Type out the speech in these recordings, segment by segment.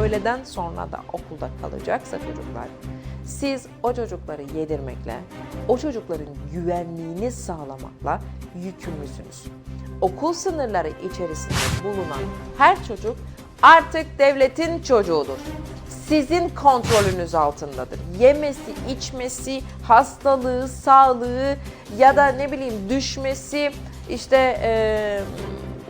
Öğleden sonra da okulda kalacaksa çocuklar, siz o çocukları yedirmekle, o çocukların güvenliğini sağlamakla yükümlüsünüz. Okul sınırları içerisinde bulunan her çocuk artık devletin çocuğudur. Sizin kontrolünüz altındadır. Yemesi, içmesi, hastalığı, sağlığı ya da ne bileyim düşmesi, işte eee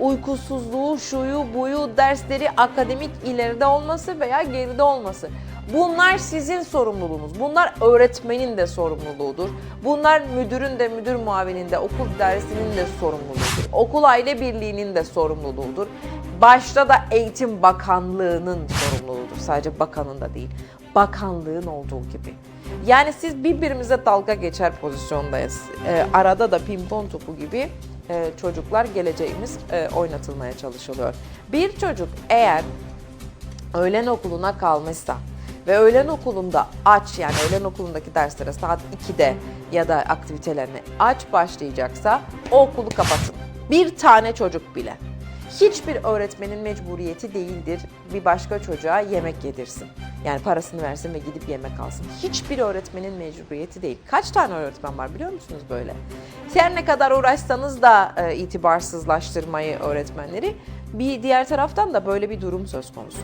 uykusuzluğu, şuyu, buyu, dersleri akademik ileride olması veya geride olması. Bunlar sizin sorumluluğunuz. Bunlar öğretmenin de sorumluluğudur. Bunlar müdürün de, müdür muavinin de, okul idaresinin de sorumluluğudur. Okul aile birliğinin de sorumluluğudur. Başta da Eğitim Bakanlığı'nın sorumluluğudur. Sadece bakanın da değil. Bakanlığın olduğu gibi. Yani siz birbirimize dalga geçer pozisyondayız. Ee, arada da pimpon topu gibi e, çocuklar geleceğimiz e, oynatılmaya çalışılıyor. Bir çocuk eğer öğlen okuluna kalmışsa ve öğlen okulunda aç yani öğlen okulundaki derslere saat 2'de ya da aktivitelerine aç başlayacaksa o okulu kapatın. Bir tane çocuk bile. Hiçbir öğretmenin mecburiyeti değildir bir başka çocuğa yemek yedirsin. Yani parasını versin ve gidip yemek alsın. Hiçbir öğretmenin mecburiyeti değil. Kaç tane öğretmen var biliyor musunuz böyle? Her ne kadar uğraşsanız da e, itibarsızlaştırmayı öğretmenleri bir diğer taraftan da böyle bir durum söz konusu.